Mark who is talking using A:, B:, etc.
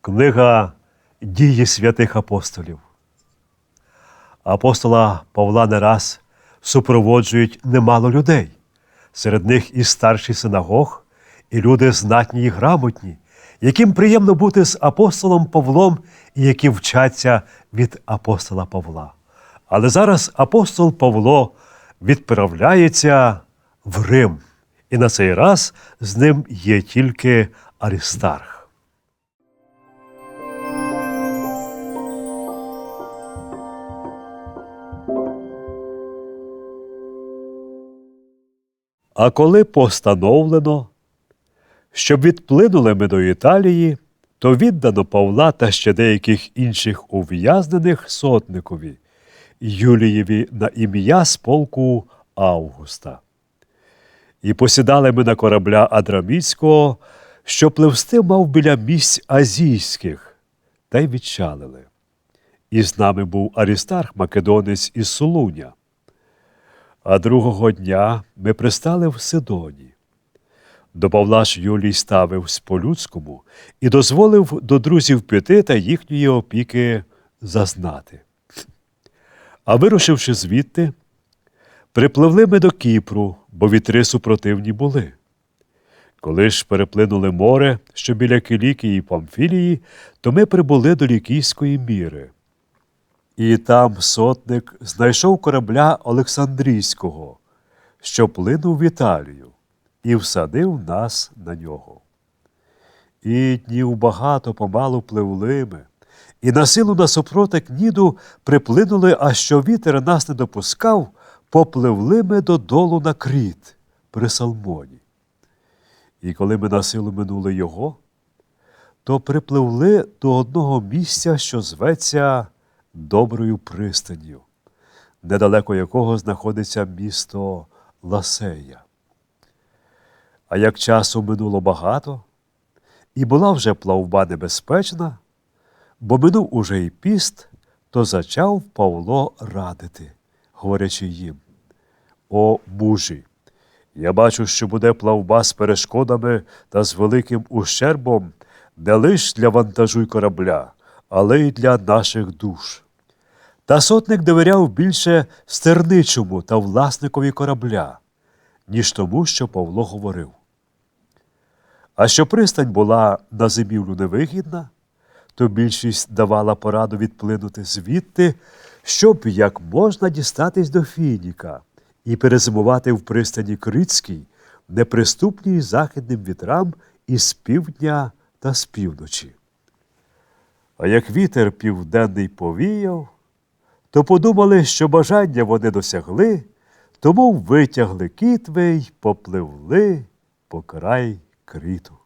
A: Книга Дії святих апостолів. Апостола Павла не раз супроводжують немало людей. Серед них і старші синагог, і люди знатні і грамотні, яким приємно бути з апостолом Павлом і які вчаться від апостола Павла. Але зараз апостол Павло відправляється в Рим, і на цей раз з ним є тільки Арістарх. А коли постановлено, щоб відплинули ми до Італії, то віддано Павла та ще деяких інших ув'язнених сотникові, Юлієві на ім'я з полку Августа. І посідали ми на корабля Адраміцького, що пливсти мав біля місць азійських, та й відчалили. І з нами був Арістарх Македонець із Солуня. А другого дня ми пристали в Сидоні. До Павла Юлій ставив по-людському і дозволив до друзів піти та їхньої опіки зазнати. А вирушивши звідти, припливли ми до Кіпру, бо вітри супротивні були. Коли ж переплинули море, що біля Килікії і Памфілії, то ми прибули до Лікійської міри. І там сотник знайшов корабля Олександрійського, що плинув в Італію, і всадив нас на нього. І днів багато помалу пливли ми, і на силу насупротик Ніду приплинули, а що вітер нас не допускав, попливли ми додолу на кріт при Салмоні. І коли ми на силу минули його, то припливли до одного місця, що зветься доброю пристанню, недалеко якого знаходиться місто Ласея. А як часу минуло багато, і була вже плавба небезпечна, бо минув уже і піст, то зачав Павло радити, говорячи їм: О мужі! Я бачу, що буде плавба з перешкодами та з великим ущербом не лиш для вантажу й корабля, але й для наших душ. Та сотник довіряв більше стерничому та власникові корабля, ніж тому, що Павло говорив. А що пристань була на зимівлю невигідна, то більшість давала пораду відплинути звідти, щоб як можна дістатись до Фініка і перезимувати в пристані Критській, неприступній західним вітрам із півдня та з півночі. А як вітер південний повіяв, то подумали, що бажання вони досягли, тому витягли кітви й попливли по край криту.